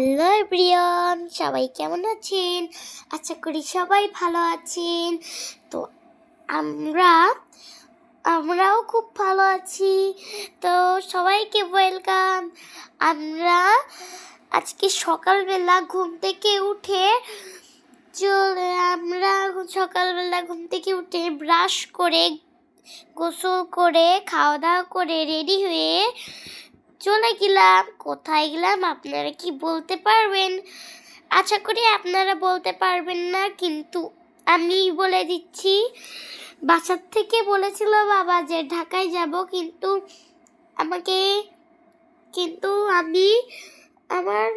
Hello everyone, সবাই কেমন আছেন? আশা করি সবাই ভালো আছেন। তো আমরা, আমরাও খুব ভালো আছি। তো সবাইকে ওয়েলকাম। আমরা আজকে সকালবেলা ঘুম থেকে উঠে চলে, আমরা সকালবেলা ঘুম থেকে উঠে ব্রাশ করে, গোসল করে, খাওয়া দাওয়া করে রেডি হয়ে চলে গেলাম। কোথায় গেলাম? আপনারা কি বলতে পারবেন? আশা করি আপনারা বলতে পারবেন না, কিন্তু আমি বলে দিচ্ছি, বাসার থেকে বলেছিল বাবা যে ঢাকায় যাব, কিন্তু আমাকে, কিন্তু আমি, আমার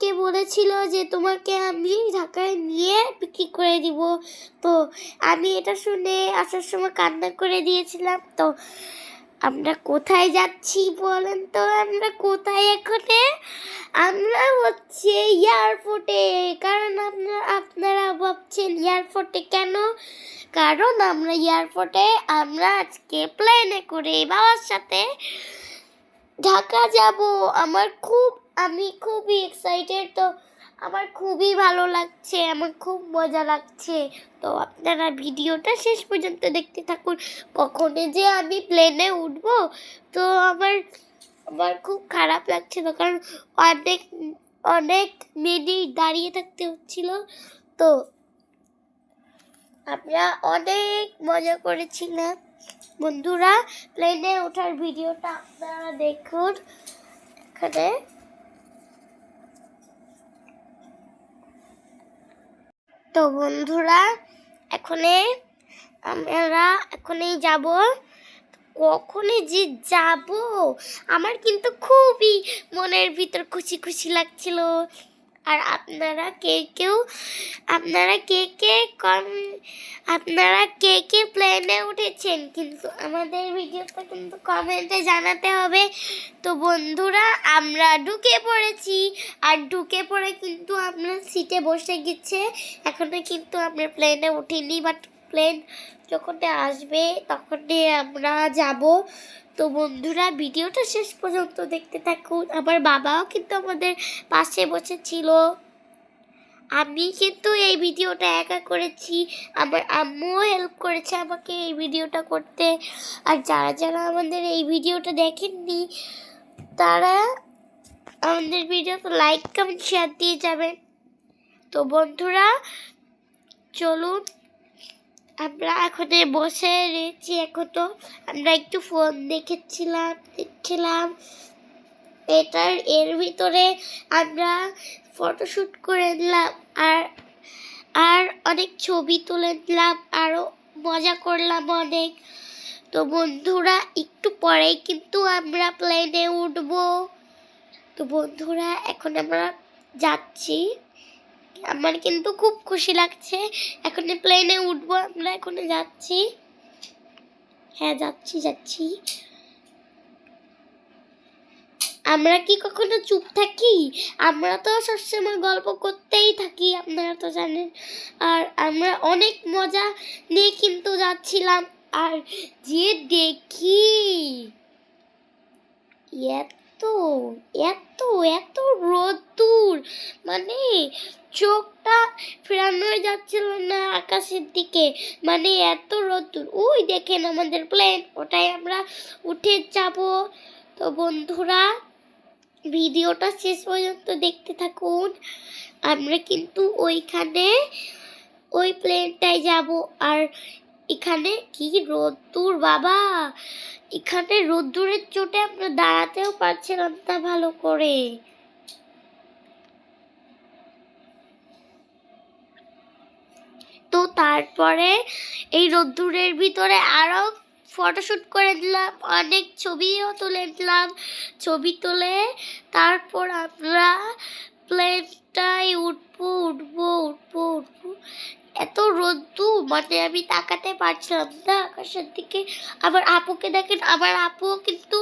কে বলেছিল যে তোমাকে আমি ঢাকায় নিয়ে বিক্রি করে দিব। তো আমি এটা শুনে আসার সময় কান্না করে দিয়েছিলাম। তো আমরা কোথায় যাচ্ছি বলেন তো? আমরা কোথায় এখানে? আমরা হচ্ছে এয়ারপোর্টে কারণ আপনারা আপনারা ভাবছেন এয়ারপোর্টে কেন? কারণ আমরা এয়ারপোর্টে আমরা আজকে প্লেনে করে বাবার সাথে ঢাকা যাব। আমার খুব, আমি খুবই এক্সাইটেড তো। আমার খুবই ভালো লাগছে, আমার খুব মজা লাগছে। তো আপনারা ভিডিওটা শেষ পর্যন্ত দেখতে থাকুন, কখনো যে আমি প্লেনে উঠব, তো আমার আমার খুব খারাপ লাগছিল, কারণ অনেক অনেক মিনিট দাঁড়িয়ে থাকতে হচ্ছিল। তো আমরা অনেক মজা করেছিলাম। বন্ধুরা প্লেনে ওঠার ভিডিওটা আপনারা দেখুন, এখানে। তো বন্ধুরা, এখনে আমরা এখনই যাব। কখনই যে যাব, আমার কিন্তু খুবই মনের ভিতর খুশি খুশি লাগছিল। আর আপনারা কে কেউ আপনারা কে কে কম, আপনারা কে কে প্লেনে উঠেছেন? কিন্তু আমাদের ভিডিওটা কিন্তু কমেন্টে জানাতে হবে। তো বন্ধুরা, আমরা ঢুকে পড়েছি। আর ঢুকে পড়ে কিন্তু আমরা সিটে বসে গেছে। এখনও কিন্তু আমরা প্লেনে উঠিনি বাট প্লেন যখন আসবে তখন আমরা যাব। তো বন্ধুরা, ভিডিওটা শেষ পর্যন্ত দেখতে থাকুন। আমার বাবাও কিন্তু আমাদের পাশে বসেছিল আমি কিন্তু এই ভিডিওটা একা করেছি। আমার আম্মুও হেল্প করেছে আমাকে এই ভিডিওটা করতে। আর যারা যারা আমাদের এই ভিডিওটা দেখেননি, তারা আমাদের ভিডিওতে লাইক কমেন্ট শেয়ার দিয়ে যাবেন। তো বন্ধুরা, চলুন। আমরা এখন বসে রয়েছি, এখন তো আমরা একটু ফোন দেখেছিলাম, দেখছিলাম। এটার, এর ভিতরে আমরা ফটোশ্যুট করে নিলাম, আর আর অনেক ছবি তুলে নিলাম আরও মজা করলাম অনেক। তো বন্ধুরা, একটু পরেই কিন্তু আমরা প্লেনে উঠবো। তো বন্ধুরা, এখন আমরা যাচ্ছি। আমার কিন্তু খুব খুশি লাগছে। এখন প্লেনে উঠবো, আমরা এখন যাচ্ছি। হ্যাঁ যাচ্ছি যাচ্ছি। আমরা কি কখনো চুপ থাকি? আমরা তো সবসময় গল্প করতেই থাকি, আপনারা তো জানেন। আর আমরা অনেক মজা নিয়ে কিন্তু যাচ্ছিলাম। আর যে দেখি এত এত এত রোদ্দুর। মানে চোখটা ফেরানো যাচ্ছিল না আকাশের দিকে। মানে এত রোদ্দুর। ওই দেখেন আমাদের প্লেন ওটাই আমরা উঠে যাব। তো বন্ধুরা, ভিডিওটা শেষ পর্যন্ত দেখতে থাকুন। আমরা কিন্তু ওইখানে, ওই প্লেনটায় যাব। আর এখানে কি রোদ্দুর, বাবা! এখানে রোদ্দুরের চোটে আমরা দাঁড়াতেও পারছিলাম না ভালো করে। তো তারপরে এই রোদ্দুরের ভিতরে আরও ফটোশ্যুট করে দিলাম, অনেক ছবিও তুলে দিলাম। ছবি তুলে তারপর আমরা প্লেনটায় উঠবো উঠবো উঠবো উঠবো। এত রোদ্দু মানে আমি তাকাতে পারছিলাম না আকাশের দিকে। আবার আপুকে দেখেন আমার আপুও কিন্তু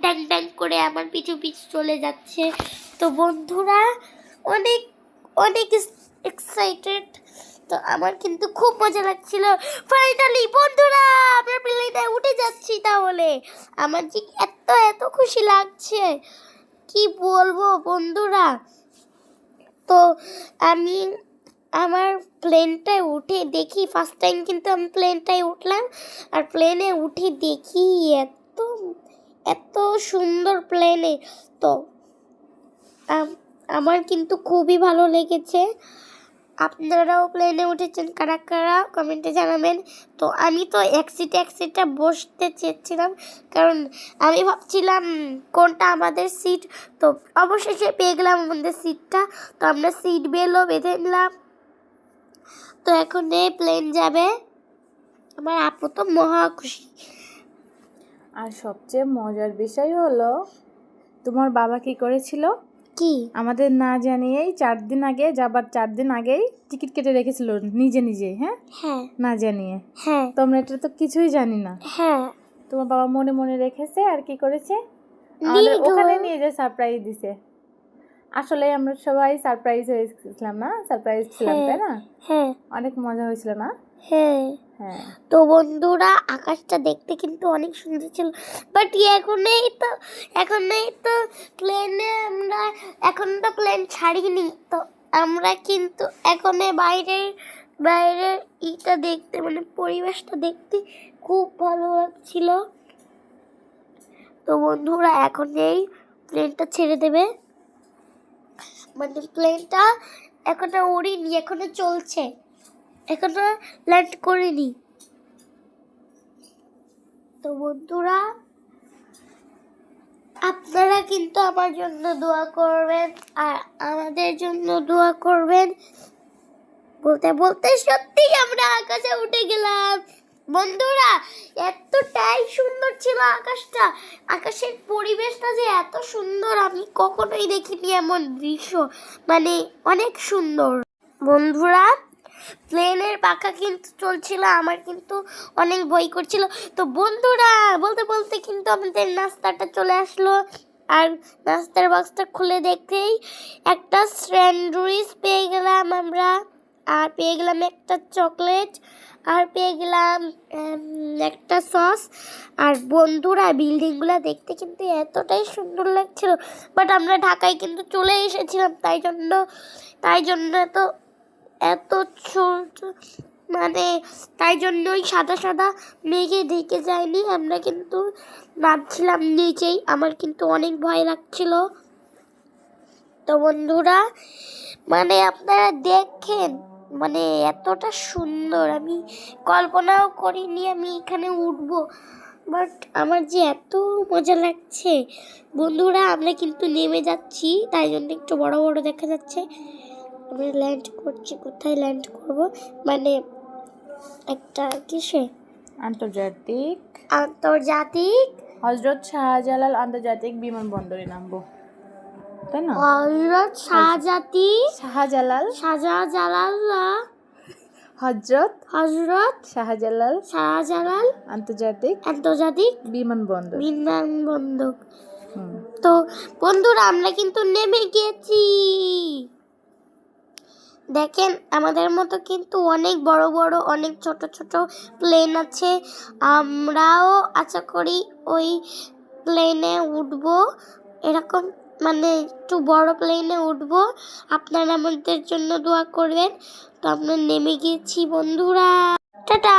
ড্যাং ড্যাং করে আমার পিছু পিছু চলে যাচ্ছে। তো বন্ধুরা, অনেক অনেক এক্সাইটেড তো আমার কিন্তু খুব মজা লাগছিল। ফাইনালি বন্ধুরা, আমরা প্লেনে উঠে যাচ্ছি তাহলে। আমার যে এত এত খুশি লাগছে। কি বলব বন্ধুরা? তো আমি আমার প্লেনটায় উঠে দেখি ফার্স্ট টাইম কিন্তু আমি প্লেনটায় উঠলাম, আর প্লেনে উঠে দেখি এত এত সুন্দর প্লেনে তো আমার কিন্তু খুবই ভালো লেগেছে। আপনারাও প্লেনে উঠেছেন, কারা কারা কমেন্টে জানাবেন। তো, আমি তো এক সিটে এক সিটে বসতে চেয়েছিলাম, কারণ আমি ভাবছিলাম কোনটা আমাদের সিট তো, অবশেষে পেয়ে গেলাম আমাদের সিটটা তো, আমরা সিট বেলও বেঁধে নিলাম। তো এখন এই প্লেন যাবে। আমার আপু তো মহা খুশি। আর সবচেয়ে মজার বিষয় হলো তোমার বাবা কি করেছিল? কি? আমাদের না জানিয়েই চার দিন আগে যাবার চার দিন আগেই টিকিট কেটে রেখেছিল নিজে নিজে হ্যাঁ? হ্যাঁ। না জানিয়ে। হ্যাঁ। তোমরা এটা তো কিছুই জানি না। হ্যাঁ। তোমার বাবা মনে মনে রেখেছে আর কি করেছে? আমাদের ওখানে নিয়ে যে সারপ্রাইজ দিছে। আসলে আমরা সবাই সারপ্রাইজ হয়েছিলাম না? সারপ্রাইজ ছিলাম তাই না? হ্যাঁ। অনেক মজা হয়েছিল না? হ্যাঁ। হ্যাঁ। তো বন্ধুরা আকাশটা দেখতে কিন্তু অনেক সুন্দর ছিল। বাট এখনই তো এখনই তো প্লেনে আমরা এখন তো প্লেন ছাড়িনি। তো আমরা কিন্তু এখনে বাইরে বাইরের ইটা দেখতে মানে পরিবেশটা দেখতে খুব ভালো লাগছিল। তো বন্ধুরা এখন এই প্লেনটা ছেড়ে দেবে। মানে প্লেনটা এখনও উড়িনি এখনও চলছে। এখনও ল্যান্ড করিনি। তো বন্ধুরা, আপনারা কিন্তু আমার জন্য দোয়া করবেন আর আমাদের জন্য দোয়া করবেন। বলতে বলতে সত্যি আমরা আকাশে উঠে গেলাম। বন্ধুরা, এতটাই সুন্দর ছিল আকাশটা। আকাশের পরিবেশটা যে এত সুন্দর, আমি কখনোই দেখিনি এমন দৃশ্য। মানে অনেক সুন্দর। বন্ধুরা, প্লেনের পাখা কিন্তু চলছিল, আমার কিন্তু অনেক ভয় করছিল। তো বন্ধুরা, বলতে বলতে কিন্তু আমাদের নাস্তাটা চলে আসলো। আর নাস্তার বক্সটা খুলে দেখতেই একটা স্যান্ডউইচ পেয়ে গেলাম আমরা। আর পেয়ে গেলাম একটা চকলেট, আর পেয়ে গেলাম একটা সস। আর বন্ধুরা, বিল্ডিংগুলো দেখতে কিন্তু এতটাই সুন্দর লাগছিল। বাট আমরা ঢাকায় কিন্তু চলে এসেছিলাম, তাই জন্য তাই জন্য এত ছোট মানে তাই জন্য ওই সাদা সাদা মেঘে ঢেকে যায়নি। আমরা কিন্তু নামছিলাম নিচেই, আমার কিন্তু অনেক ভয় লাগছিল। তো বন্ধুরা মানে আপনারা দেখেন মানে এতটা সুন্দর। আমি কল্পনাও করিনি আমি এখানে উঠবো। বাট আমার যে এত মজা লাগছে। বন্ধুরা আমরা কিন্তু নেমে যাচ্ছি তাই জন্য একটু বড় বড় দেখা যাচ্ছে। আমরা ল্যান্ড করছি কোথায় ল্যান্ড করব? মানে একটা কিসে? আন্তর্জাতিক আন্তর্জাতিক হজরত শাহজালাল আন্তর্জাতিক বিমানবন্দরে নামবো। তাই না? হজরত শাহজাতি শাহজালাল। শাহজালাল হজরত হজরত শাহজালাল। শাহজালাল। আন্তর্জাতিক আন্তর্জাতিক বিমানবন্দর। বিমানবন্দর। তো বন্ধুরা আমরা কিন্তু নেমে গেছি। দেখেন আমাদের মতো কিন্তু অনেক বড় বড় অনেক ছোট ছোট প্লেন আছে। আমরাও আশা করি ওই প্লেনে উঠব। এরকম মানে একটু বড় প্লেনে উঠবো। আপনারা আমাদের জন্য দোয়া করবেন। তো আমরা নেমে গেছি বন্ধুরা। টাটা!